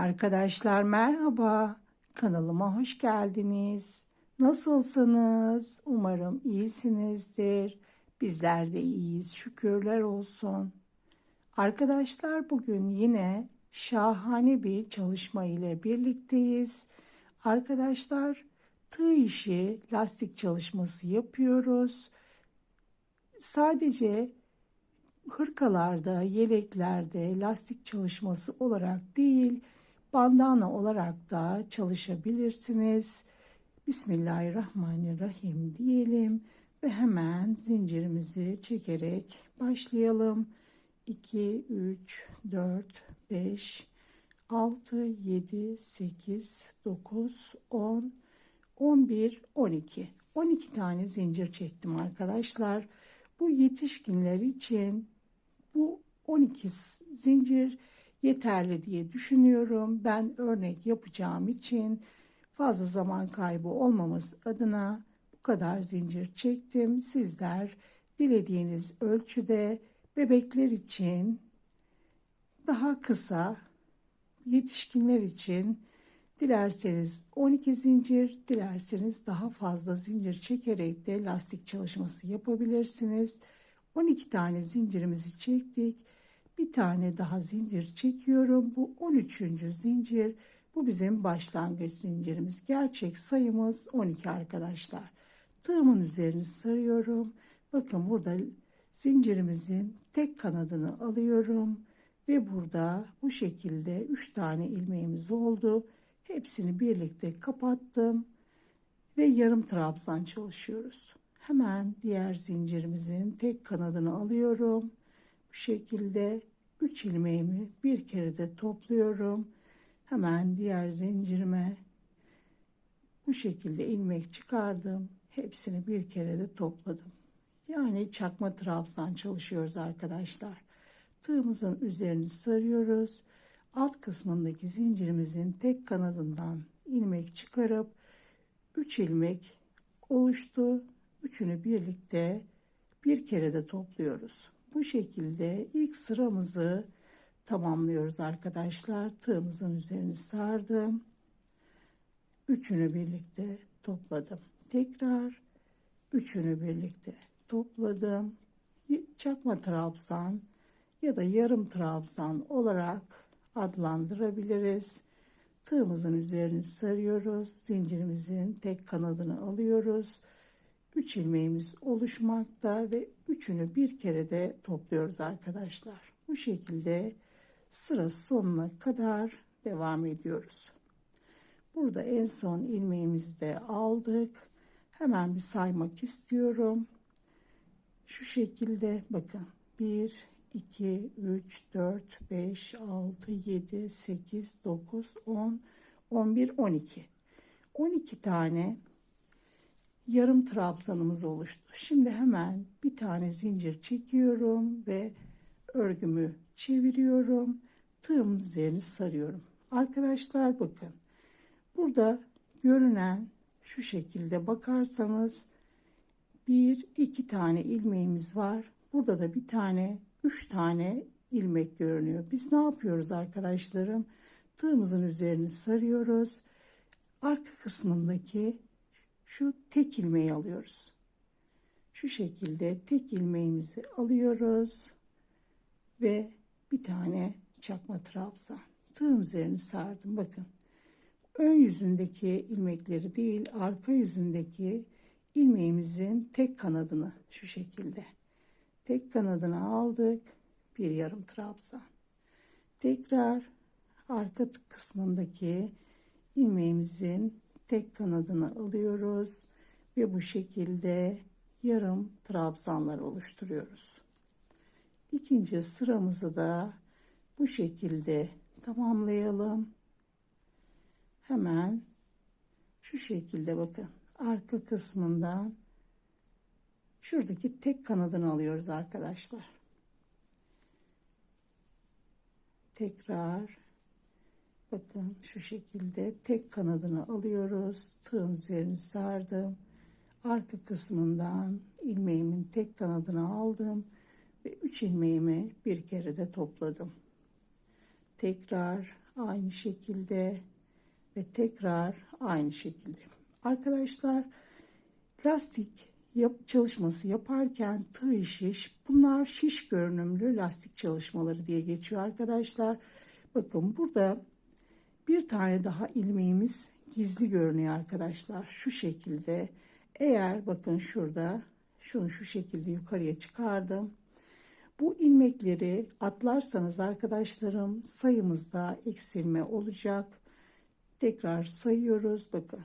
Arkadaşlar merhaba. Kanalıma hoş geldiniz. Nasılsınız? Umarım iyisinizdir. Bizler de iyiyiz. Şükürler olsun. Arkadaşlar bugün yine şahane bir çalışma ile birlikteyiz. Arkadaşlar tığ işi lastik çalışması yapıyoruz. Sadece hırkalarda, yeleklerde lastik çalışması olarak değil, bandana olarak da çalışabilirsiniz. Bismillahirrahmanirrahim diyelim ve hemen zincirimizi çekerek başlayalım. 2, 3, 4, 5, 6, 7, 8, 9, 10, 11, 12. 12 tane zincir çektim arkadaşlar. Bu yetişkinler için bu 12 zincir yeterli diye düşünüyorum. Ben örnek yapacağım için fazla zaman kaybı olmaması adına bu kadar zincir çektim. Sizler dilediğiniz ölçüde bebekler için daha kısa, yetişkinler için dilerseniz 12 zincir, dilerseniz daha fazla zincir çekerek de lastik çalışması yapabilirsiniz. 12 tane zincirimizi çektik. Bir tane daha zincir çekiyorum. Bu 13. zincir. Bu bizim başlangıç zincirimiz. Gerçek sayımız 12 arkadaşlar. Tığımın üzerini sarıyorum. Bakın burada zincirimizin tek kanadını alıyorum ve burada bu şekilde 3 tane ilmeğimiz oldu. Hepsini birlikte kapattım ve yarım trabzan çalışıyoruz. Hemen diğer zincirimizin tek kanadını alıyorum. Bu şekilde 3 ilmeğimi bir kere de topluyorum. Hemen diğer zincirime bu şekilde ilmek çıkardım. Hepsini bir kere de topladım. Yani çakma trabzan çalışıyoruz arkadaşlar. Tığımızın üzerini sarıyoruz. Alt kısmındaki zincirimizin tek kanadından ilmek çıkarıp 3 ilmek oluştu. Üçünü birlikte bir kere de topluyoruz. Bu şekilde ilk sıramızı tamamlıyoruz arkadaşlar. Tığımızın üzerini sardım. Üçünü birlikte topladım. Tekrar üçünü birlikte topladım. Çakma trabzan ya da yarım trabzan olarak adlandırabiliriz. Tığımızın üzerini sarıyoruz. Zincirimizin tek kanadını alıyoruz. 3 ilmeğimiz oluşmakta ve üçünü bir kere de topluyoruz arkadaşlar. Bu şekilde sıra sonuna kadar devam ediyoruz. Burada en son ilmeğimizi de aldık. Hemen bir saymak istiyorum. Şu şekilde bakın 1 2 3 4 5 6 7 8 9 10 11 12 12 tane yarım trabzanımız oluştu. Şimdi hemen bir tane zincir çekiyorum ve örgümü çeviriyorum. Tığımın üzerini sarıyorum. Arkadaşlar bakın. Burada görünen şu şekilde bakarsanız bir iki tane ilmeğimiz var. Burada da bir tane üç tane ilmek görünüyor. Biz ne yapıyoruz arkadaşlarım? Tığımızın üzerini sarıyoruz. Arka kısmındaki şu tek ilmeği alıyoruz. Şu şekilde tek ilmeğimizi alıyoruz ve bir tane çakma trabzan. Tığın üzerini sardım. Bakın. Ön yüzündeki ilmekleri değil, arka yüzündeki ilmeğimizin tek kanadını şu şekilde. Tek kanadını aldık. Bir yarım trabzan. Tekrar arka kısmındaki ilmeğimizin tek kanadını alıyoruz ve bu şekilde yarım trabzanlar oluşturuyoruz. İkinci sıramızı da bu şekilde tamamlayalım. Hemen şu şekilde bakın arka kısmından şuradaki tek kanadını alıyoruz arkadaşlar. Tekrar bakın şu şekilde tek kanadını alıyoruz. Tığın üzerini sardım. Arka kısmından ilmeğimin tek kanadını aldım ve 3 ilmeğimi bir kere de topladım. Tekrar aynı şekilde ve tekrar aynı şekilde. Arkadaşlar lastik yap, çalışması yaparken tığ şiş bunlar şiş görünümlü lastik çalışmaları diye geçiyor arkadaşlar. Bakın burada bir tane daha ilmeğimiz gizli görünüyor arkadaşlar. Şu şekilde eğer bakın şurada şunu şu şekilde yukarıya çıkardım. Bu ilmekleri atlarsanız arkadaşlarım sayımızda eksilme olacak. Tekrar sayıyoruz. Bakın.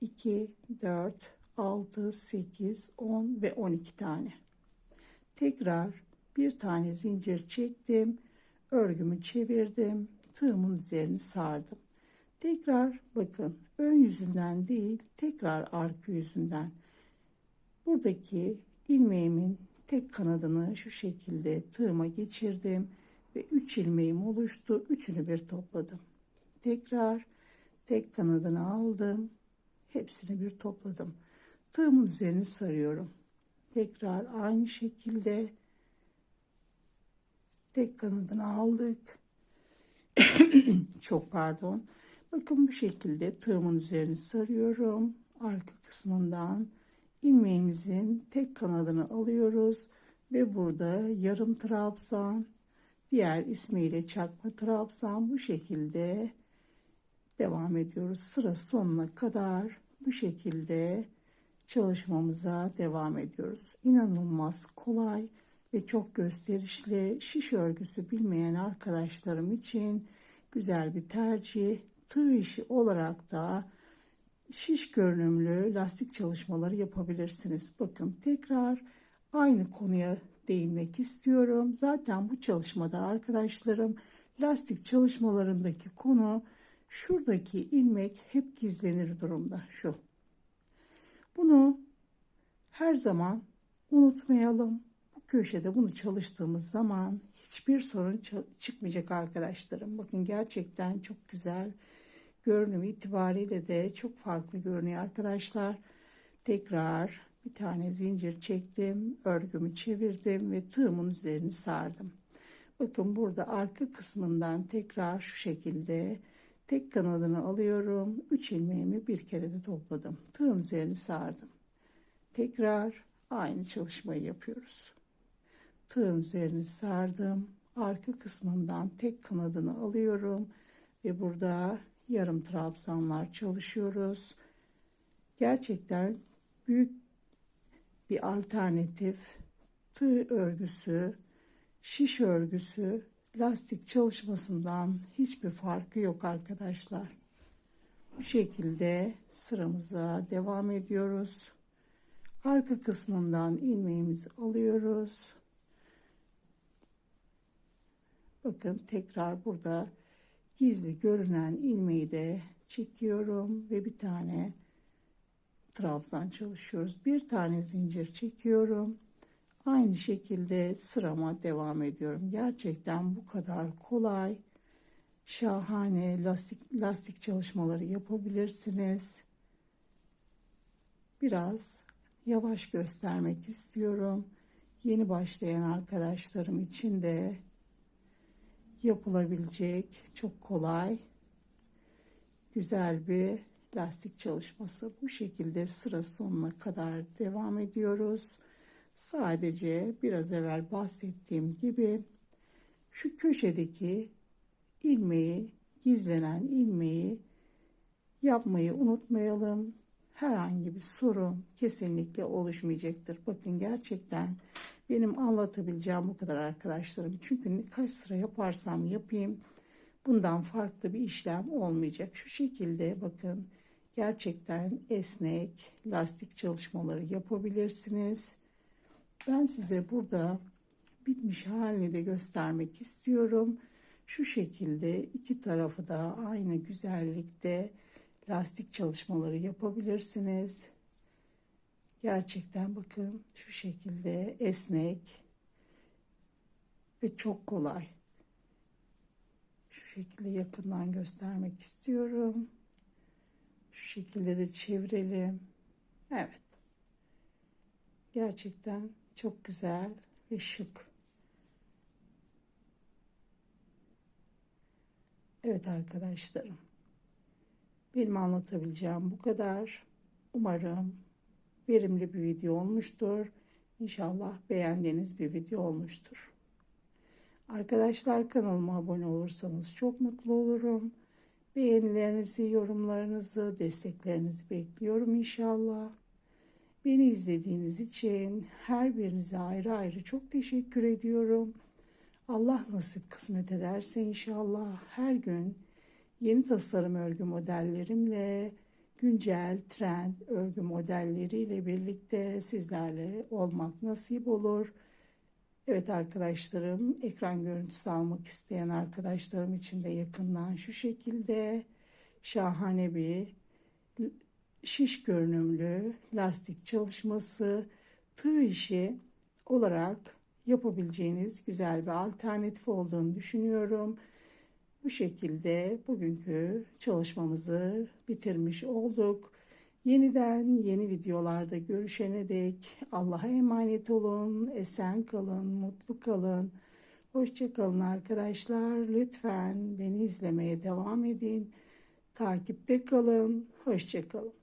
2, 4, 6, 8, 10 ve 12 tane. Tekrar bir tane zincir çektim. Örgümü çevirdim. Tığımın üzerini sardım. Tekrar bakın ön yüzünden değil tekrar arka yüzünden. Buradaki ilmeğimin tek kanadını şu şekilde tığıma geçirdim ve 3 ilmeğim oluştu. Üçünü bir topladım. Tekrar tek kanadını aldım. Hepsini bir topladım. Tığımın üzerini sarıyorum. Tekrar aynı şekilde tek kanadını aldık. Çok pardon. Bakın bu şekilde tığımın üzerini sarıyorum. Arka kısmından ilmeğimizin tek kanadını alıyoruz ve burada yarım trabzan diğer ismiyle çakma trabzan bu şekilde devam ediyoruz. Sıra sonuna kadar bu şekilde çalışmamıza devam ediyoruz. İnanılmaz kolay ve çok gösterişli şiş örgüsü bilmeyen arkadaşlarım için güzel bir tercih. Tığ işi olarak da şiş görünümlü lastik çalışmaları yapabilirsiniz. Bakın tekrar aynı konuya değinmek istiyorum. Zaten bu çalışmada arkadaşlarım lastik çalışmalarındaki konu şuradaki ilmek hep gizlenir durumda şu. Bunu her zaman unutmayalım. Köşede bunu çalıştığımız zaman hiçbir sorun çıkmayacak arkadaşlarım. Bakın gerçekten çok güzel görünüm itibariyle de çok farklı görünüyor arkadaşlar. Tekrar bir tane zincir çektim, örgümü çevirdim ve tığımın üzerini sardım. Bakın burada arka kısmından tekrar şu şekilde tek kanadını alıyorum. 3 ilmeğimi bir kere de topladım. Tığın üzerini sardım. Tekrar aynı çalışmayı yapıyoruz. Tığın üzerini sardım. Arka kısmından tek kanadını alıyorum ve burada yarım trabzanlar çalışıyoruz. Gerçekten büyük bir alternatif tığ örgüsü, şiş örgüsü, lastik çalışmasından hiçbir farkı yok arkadaşlar. Bu şekilde sıramıza devam ediyoruz. Arka kısmından ilmeğimizi alıyoruz. Bakın tekrar burada gizli görünen ilmeği de çekiyorum ve bir tane trabzan çalışıyoruz. Bir tane zincir çekiyorum. Aynı şekilde sırama devam ediyorum. Gerçekten bu kadar kolay, şahane lastik lastik çalışmaları yapabilirsiniz. Biraz yavaş göstermek istiyorum. Yeni başlayan arkadaşlarım için de yapılabilecek çok kolay güzel bir lastik çalışması. Bu şekilde sıra sonuna kadar devam ediyoruz. Sadece biraz evvel bahsettiğim gibi şu köşedeki ilmeği, gizlenen ilmeği yapmayı unutmayalım. Herhangi bir sorun kesinlikle oluşmayacaktır. Bakın gerçekten benim anlatabileceğim bu kadar arkadaşlarım. Çünkü kaç sıra yaparsam yapayım bundan farklı bir işlem olmayacak. Şu şekilde bakın gerçekten esnek lastik çalışmaları yapabilirsiniz. Ben size burada bitmiş halini de göstermek istiyorum. Şu şekilde iki tarafı da aynı güzellikte lastik çalışmaları yapabilirsiniz. Gerçekten bakın şu şekilde esnek ve çok kolay. Şu şekilde yakından göstermek istiyorum. Şu şekilde de çevirelim. Evet. Gerçekten çok güzel ve şık. Evet arkadaşlarım. Benim anlatabileceğim bu kadar. Umarım verimli bir video olmuştur. İnşallah beğendiğiniz bir video olmuştur. Arkadaşlar kanalıma abone olursanız çok mutlu olurum. Beğenilerinizi, yorumlarınızı, desteklerinizi bekliyorum inşallah. Beni izlediğiniz için her birinize ayrı ayrı çok teşekkür ediyorum. Allah nasip kısmet ederse inşallah her gün yeni tasarım örgü modellerimle güncel trend örgü modelleriyle birlikte sizlerle olmak nasip olur. Evet arkadaşlarım ekran görüntüsü almak isteyen arkadaşlarım için de yakından şu şekilde şahane bir şiş görünümlü lastik çalışması tığ işi olarak yapabileceğiniz güzel bir alternatif olduğunu düşünüyorum. Bu şekilde bugünkü çalışmamızı bitirmiş olduk. Yeniden yeni videolarda görüşene dek Allah'a emanet olun, esen kalın, mutlu kalın. Hoşçakalın arkadaşlar. Lütfen beni izlemeye devam edin. Takipte kalın. Hoşçakalın.